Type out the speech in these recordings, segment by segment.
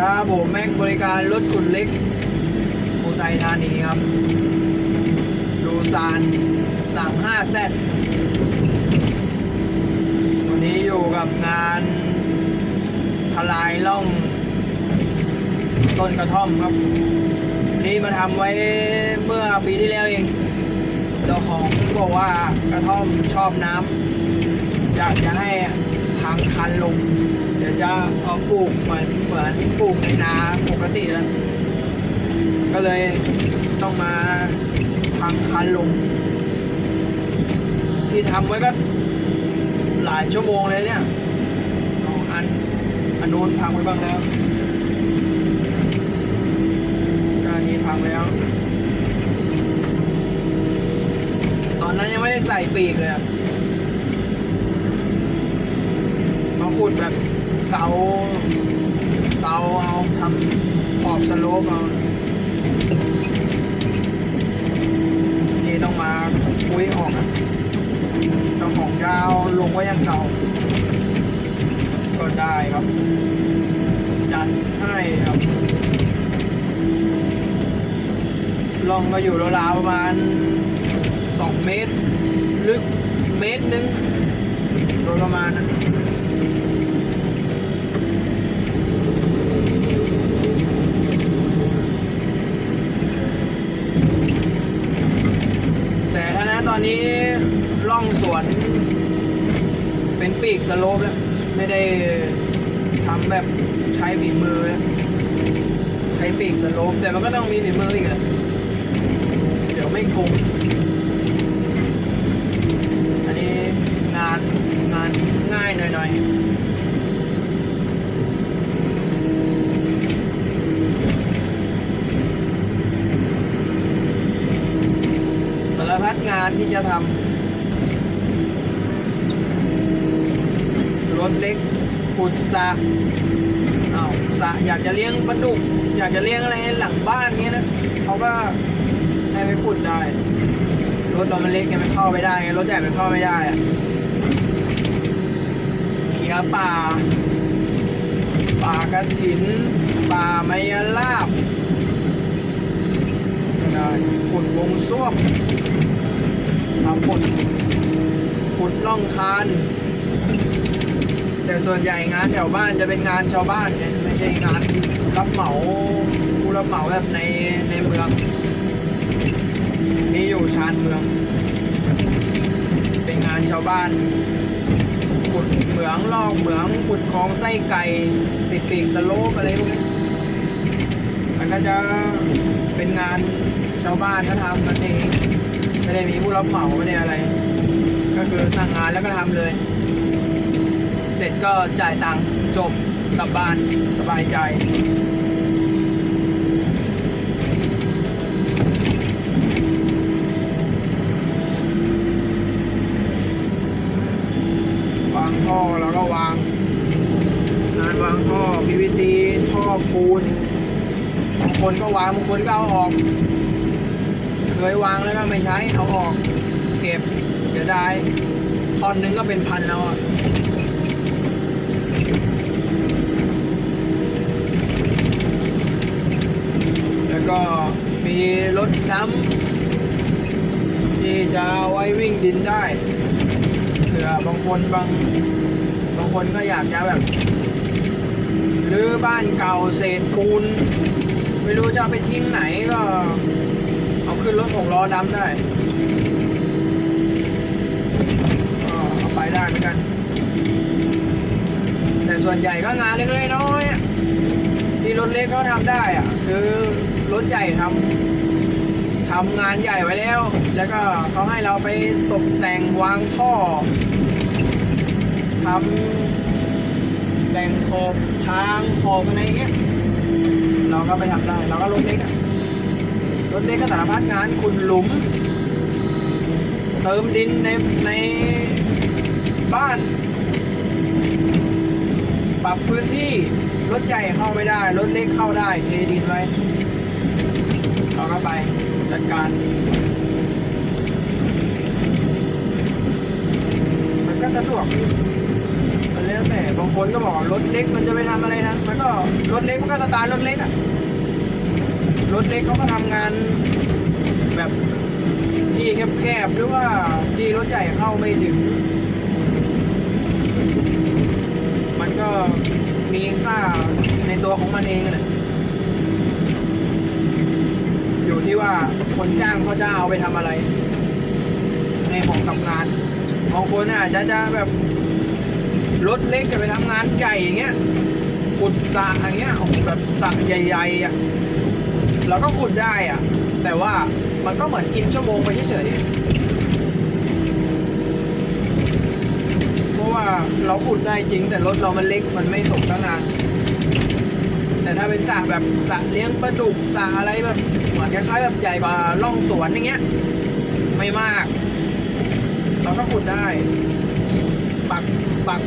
ครับผมแม็กบริการรถขุดเล็กอุทัยธานีครับ ดูซาน 35 z วันนี้อยู่กับงานทลายล่อง ต้นกระท่อมครับ นี่มาทำไว้เมื่อปีที่แล้วเองเจ้าของบอกว่ากระท่อมชอบน้ำอยากจะให้ พังคันลง เดี๋ยวจะเอาปลูกเหมือนเหมือนปลูกในนาปกติแล้วก็เลยต้องมาพังคันลง ที่ทำไว้ก็หลายชั่วโมงเลยเนี่ยสองอันอันโน้นพังไปบ้างแล้วก็อันนี้พังแล้ว ตอนนั้นยังไม่ได้ใส่ปีกเลยอะมาขุดแบบ เตาเตาเอาทำขอบสโลปเอานี่ต้องมาคุยออกอะเจ้าของยาวลงไว้ยังเก่า ก็ได้ครับจัดให้ครับลองก็อยู่ราวๆประมาณ 2 เมตร ลึกเมตรหนึงโดยประมาณนะ ตอนนี้ล่องสวน เป็นปีกสโลปแล้ว ไม่ได้ทำแบบใช้ฝีมือแล้วใช้ปีกสโลปแต่มันก็ต้องมีฝีมืออีกอะเดี๋ยวไม่คงอันนี้งานงานง่ายหน่อยๆ สารพัด งานที่จะทำรถเล็กขุดสระเอาสระอยากจะเลี้ยงปลาดุก อยากจะเลี้ยงอะไรหลังบ้านเงี้ยนะเขาก็ให้ไปขุดได้ รถเรามันเล็กไงมันเข้าไม่ได้ไงรถใหญ่มันเข้าไม่ได้อะเขียป่า ป่ากระถิน ป่าไมยลาบได้ขุดวงส้วม ทำขุดขุดล่องคาน แต่ส่วนใหญ่งานแถวบ้านจะเป็นงานชาวบ้านไงไม่ใช่งานรับเหมาผู้รับเหมาแบบในในเมือง นี่อยู่ชานเมือง เป็นงานชาวบ้านขุดเหมืองลอกเหมืองขุดคลองไส้ไก่ติดปีกสโลปอะไรพวกนี้มันก็จะเป็นงานชาวบ้านเขาทำกันเอง ไม่ได้มีผู้รับเหมาไม่ได้อะไร ก็คือสั่งงานแล้วก็ทำเลย เสร็จก็จ่ายตังค์จบกลับบ้านสบายใจวางท่อแล้วก็วาง งานวางท่อ PVC ท่อปูนบางคนก็วางบางคนก็เอาออก เคยวางแล้วก็ไม่ใช้เอาออกเก็บเสียดายท่อนนึงก็เป็นพันแล้วอะแล้วก็มีรถน้ำที่จะเอาไว้วิ่งดินได้เผื่อบางคนบางบางคนก็อยากจะแบบหรือบ้านเก่าเศษปูน ไม่รู้จะไปทิ้งไหนก็ ขึ้นรถหกล้อดำได้เอาไปได้เหมือนกัน แต่ส่วนใหญ่ก็งานเล็กๆน้อยๆที่รถเล็กเขาทำได้อะคือรถใหญ่ทำทำงานใหญ่ไว้แล้ว แล้วก็เขาให้เราไปตกแต่งวางท่อทำแต่งขอบทางขอบอะไรเงี้ย เราก็ไปทำได้ เราก็รถเล็กอะ รถเล็กก็สารพัดงานขุดหลุม เติมดินในในบ้าน ปรับพื้นที่รถใหญ่เข้าไม่ได้ รถเล็กเข้าได้ เทดินไว้เราไปจัดการ มันก็สะดวกมันเร็วแล้วแต่บางคนก็บอกว่ารถเล็กมันจะไปทำอะไรนะมันก็รถเล็กมันก็สตาร์รถเล็กอะ รถเล็กเขาก็ทำงานแบบที่แคบๆหรือว่าที่รถใหญ่เข้าไม่ถึง มันก็มีค่าในตัวของมันเองแหละอยู่ที่ว่าคนจ้างเขาจะเอาไปทำอะไร ในของกับงานบางคนอาจจะจะแบบรถเล็กจะไปทำงานใหญ่อย่างเงี้ยขุดสระอย่างเงี้ยของแบบสระใหญ่ๆอะ เราก็ขุดได้อะ แต่ว่ามันก็เหมือนกินชั่วโมงไปเฉยๆเพราะว่าเราขุดได้จริง แต่รถเรามันเล็กมันไม่สมกับงานแต่ถ้าเป็นสระแบบสระเลี้ยงปลาดุกสระอะไรแบบเหมือนคล้ายๆแบบใหญ่กว่าร่องสวนอย่างเงี้ย ไม่มาก เราก็ขุดได้ ปักปัก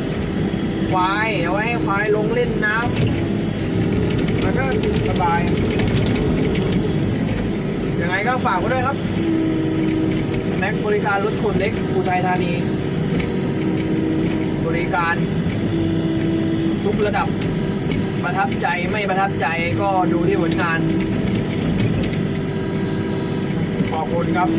ควายเอาไว้ให้ควายลงเล่นน้ำมันก็สบาย ไงก็ฝากไว้ด้วยครับ แม็กบริการรถขนเล็กอุทัยธานี บริการ ทุกระดับ ประทับใจไม่ประทับใจก็ดูที่ผลงาน ขอบคุณครับ